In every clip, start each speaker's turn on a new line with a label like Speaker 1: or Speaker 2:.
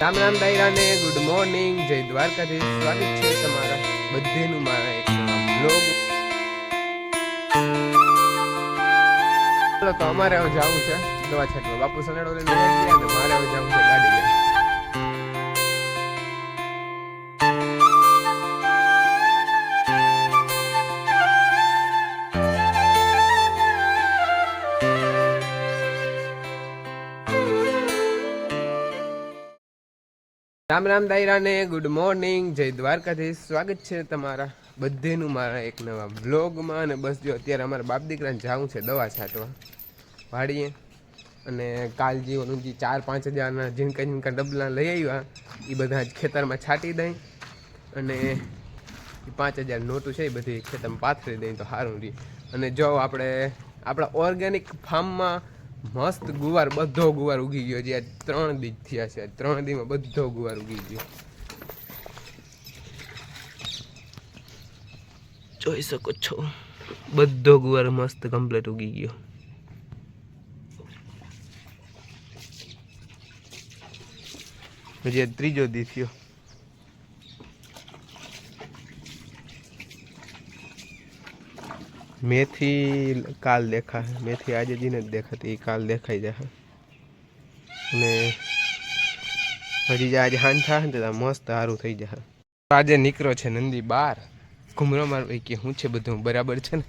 Speaker 1: રામ રામ દાયરાને good morning, જય દ્વારકાધીશ. સ્વાગત છે તમારા બધેનું મારા એક બ્લોગ તો અમારે હવે જવું છે દવા છાંટવા બાપુ સનેડો લઈને મારે હવે જવું છે ગાડી લઈને રામ રામ દાયરાને ગુડ મોર્નિંગ જય દ્વારકાથી સ્વાગત છે તમારા બધેનું મારા એક નવા બ્લોગમાં અને બસ જો અત્યારે અમારા બાપ દીકરાને જવું છે દવા છાંટવા. વાડીએ. અને કાલજી ઓલું જે ચાર પાંચ હજારના ઝીણકા ઝીણકા ડબલા લઈ આવ્યા. એ બધા જ ખેતરમાં છાંટી દઈ. અને પાંચ હજાર નોટું છે એ બધી ખેતરમાં પાથરી દઈ તો સારું રહે. અને જો આપણે આપણા ઓર્ગેનિક ફાર્મમાં મસ્ત ગુવાર, બધો ગુવાર ઉગી ગયો છે ત્રણ દી થયા છે. ત્રણ દીમાં બધો ગુવાર ઉગી ગયો. જોઈ શકો છો. બધો ગુવાર મસ્ત કમ્પ્લીટ ઉગી ગયો. હજી ત્રીજો દી થયો. મેથી કાલ દેખાય મેથી આજે જીને જ દેખાતી એ કાલ દેખાઈ જશે અને હજી આજે હાન થાય ને તો મસ્ત સારું થઈ જશે આજે નીકળ્યો છે નંદી બાર. ઘુમરો માર કે શું છે બધું? બરાબર છે ને?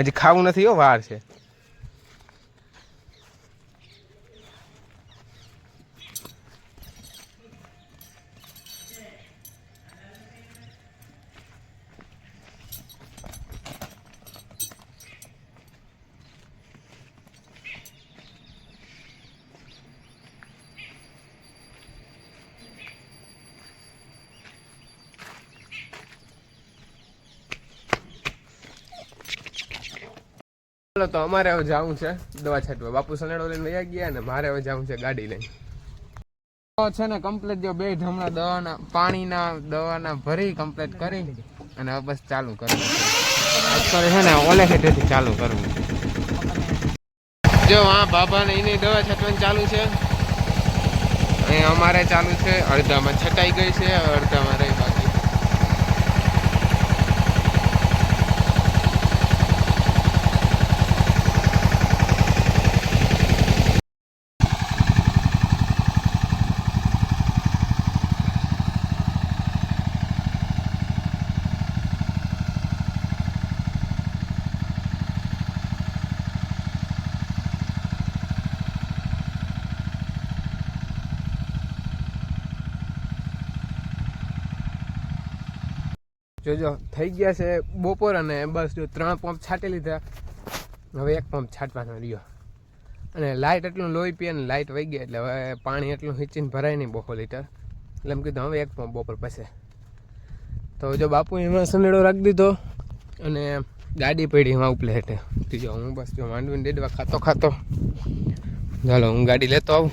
Speaker 1: હજી ખાવું નથી હો, વાર છે. ચાલો તો અમારે હવે જવું છે દવા છાંટવા. બાપુ સનેડો લઈને વયા ગયા ને મારે હવે જવું છે ગાડી લઈને. છે ને કમ્પ્લીટ જો બે ઢમણા દવાના, પાણીના દવાના ભરી કમ્પ્લીટ કરી અને હવે બસ ચાલુ કરવું અત્યારે છે ને ઓલે હેઠેથી ચાલુ કરવું જો હા બાબાને એની દવા છાંટવાની ચાલુ છે. અહીં અમારે ચાલુ છે. અડધામાં છટાઈ ગઈ છે, અડધામાં રહી જોજો થઈ ગયા છે બપોર અને બસ જો, ત્રણ પંપ છાંટી લીધા. હવે એક પંપ છાંટવાનો રહ્યો. અને લાઇટ એટલું લોહી પીએ ને લાઇટ વહી ગઈ એટલે હવે પાણી એટલું હિંચીને ભરાય નહીં બહુ લીટર. એટલે એમ કીધું હવે એક પંપ બપોર પછી. તો જો બાપુ એમાં સંડેડો રાખી દીધો અને ગાડી પડી એમાં ઉપલે હેઠે. ત્રીજો હું બસ જો માંડવીને ડેડવા ખાતો ખાતો. ચાલો હું ગાડી લેતો આવું.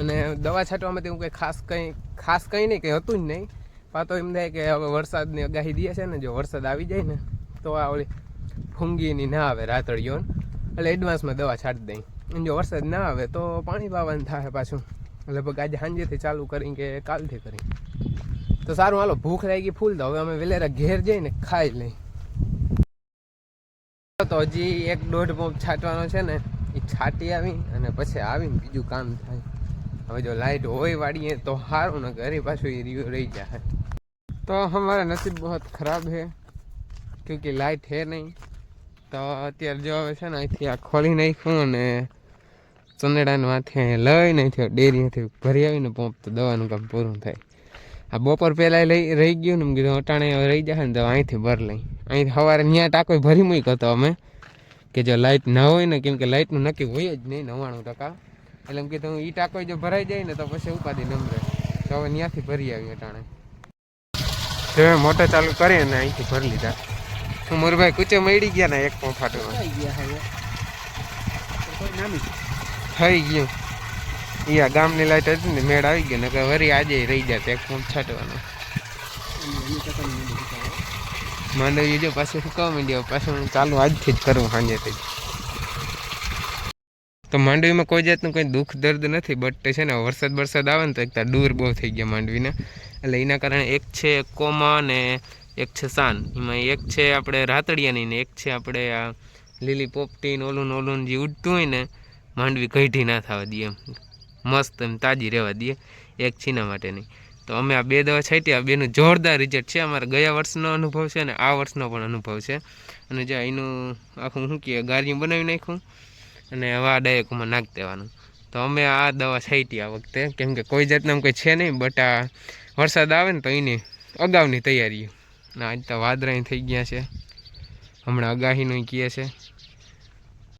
Speaker 1: અને દવા છાંટવામાંથી હું કંઈ ખાસ કંઈ ખાસ કંઈ નહીં, કંઈ હતું જ નહીં. પાતો એમ થાય કે હવે વરસાદની આગાહી દે છે ને, જો વરસાદ આવી જાય ને, તો આ ઓલી ફૂંગીની ના આવે, રાતળીઓ. એટલે એડવાન્સમાં દવા છાંટી દઈ. અને જો વરસાદ ના આવે, તો પાણી પાવાનું થાય પાછું. લગભગ આજે સાંજેથી ચાલુ કરી કે કાલથી કરી તો સારું, હાલો, ભૂખ લાગી ફૂલ તો હવે અમે વેલેરા ઘેર જઈને ખાઈ લઈ. તો હજી એક દોઢ પંપ છાંટવાનો છે ને, એ છાંટી આવી અને પછી આવીને બીજું કામ થાય. હવે જો લાઇટ હોય વાળીએ તો સારું ને ઘરે પાછું એ રહી જાય. तो हमारा नसीब बहुत खराब है क्योंकि लाइट है नहीं તો અત્યારે જો હવે છે ને અહીંથી આ ખોલી નાખ્યું અને ચંદડાને માથે અહીંયા લઈ નાખ્યો ડેરીમાંથી ભરી આવીને પંપ તો દવાનું કામ પૂરું થાય આ બપોર પહેલાં લઈ રહી ગયું ને મેં કીધું અટાણે હવે રહી જાય ને તો અહીંથી ભર લઈ અહીં સવારે ત્યાં ટાંકો ભરી મૂક્યો હતો અમે કે જો લાઇટ ના હોય ને કેમ કે લાઇટનું નક્કી હોય જ નહીં નવ્વાણું ટકા એટલે એમ કીધું એ ટાંકો જો ભરાઈ જાય ને તો પછી ઉપાધિ નમરે તો હવે ત્યાંથી ભરી આવી અટાણે તો મોટર ચાલુ કરી અને અહીંથી ભરી લીધા. હું મોરભાઈ કૂચે મળી ગયા ને એક પંપ ફાટવામાં થઈ ગયું. આ ગામની લાઈટ હતી ને મેળ આવી ગયો ને કે વરી આજે રહી જાય એક પંપ છાંટવાનો. માંડવી જો પાછું સુકાવા માંડ્યો પાછું ચાલુ આજથી જ કરું સાંજેથી જ તો માંડવીમાં કોઈ જાતનું કોઈ દુઃખ દર્દ નથી બટ છે ને વરસાદ વરસાદ આવે ને તો એક દૂર બહુ થઈ ગયા માંડવીને. એટલે એના કારણે એક છે કોમા અને એક છે સાન. એમાં એક છે આપણે રાતડિયાની ને એક છે આપણે આ લીલી પોપટી ને ઓલું ઓલું જે ઉડતું હોય ને, માંડવી કઢી ના થવા દઈએ મસ્ત એમ તાજી રહેવા દઈએ. એક છીના માટેની. તો અમે આ બે દવા છાંટી બેનું જોરદાર રિઝલ્ટ છે. અમારા ગયા વર્ષનો અનુભવ છે અને આ વર્ષનો પણ અનુભવ છે. અને જે એનું આખું શું કહે ગાર્યું બનાવી નાખ્યું. અને હવે આ ડાયકોમાં નાખી દેવાનું. તો અમે આ દવા છાંટી આ વખતે. કેમ કે કોઈ જાતના કંઈ છે નહીં બટ આ વરસાદ આવે ને તો એની અગાઉની તૈયારી ના, આજ તો વાદળા થઈ ગયા છે. હમણાં અગાહીનું કહે છે.